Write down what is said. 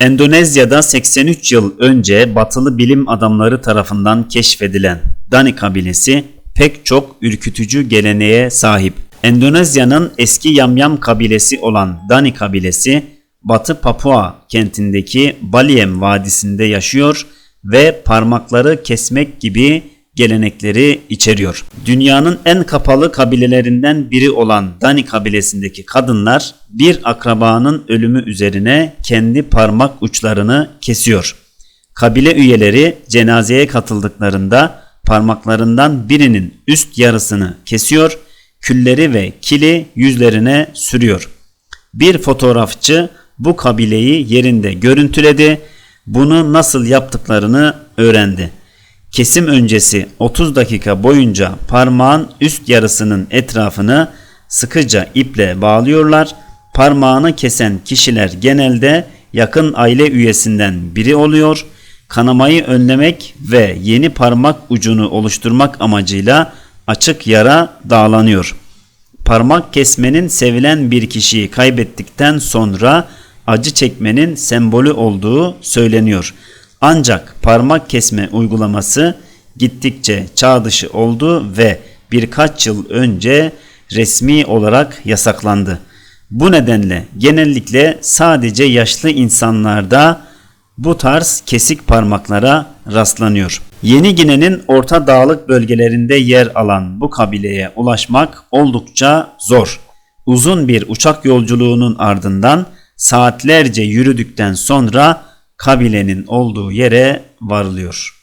Endonezya'da 83 yıl önce batılı bilim adamları tarafından keşfedilen Dani kabilesi pek çok ürkütücü geleneğe sahip. Endonezya'nın eski Yamyam kabilesi olan Dani kabilesi Batı Papua kentindeki Baliem Vadisi'nde yaşıyor ve parmakları kesmek gibi gelenekleri içeriyor. Dünyanın en kapalı kabilelerinden biri olan Dani kabilesindeki kadınlar bir akrabanın ölümü üzerine kendi parmak uçlarını kesiyor. Kabile üyeleri cenazeye katıldıklarında parmaklarından birinin üst yarısını kesiyor, külleri ve kili yüzlerine sürüyor. Bir fotoğrafçı bu kabileyi yerinde görüntüledi. Bunu nasıl yaptıklarını öğrendi. Kesim öncesi 30 dakika boyunca parmağın üst yarısının etrafını sıkıca iple bağlıyorlar. Parmağını kesen kişiler genelde yakın aile üyesinden biri oluyor. Kanamayı önlemek ve yeni parmak ucunu oluşturmak amacıyla açık yara dağlanıyor. Parmak kesmenin sevilen bir kişiyi kaybettikten sonra acı çekmenin sembolü olduğu söyleniyor. Ancak parmak kesme uygulaması gittikçe çağ dışı oldu ve birkaç yıl önce resmi olarak yasaklandı. Bu nedenle genellikle sadece yaşlı insanlarda bu tarz kesik parmaklara rastlanıyor. Yeni Gine'nin orta dağlık bölgelerinde yer alan bu kabileye ulaşmak oldukça zor. Uzun bir uçak yolculuğunun ardından saatlerce yürüdükten sonra kabilenin olduğu yere varılıyor.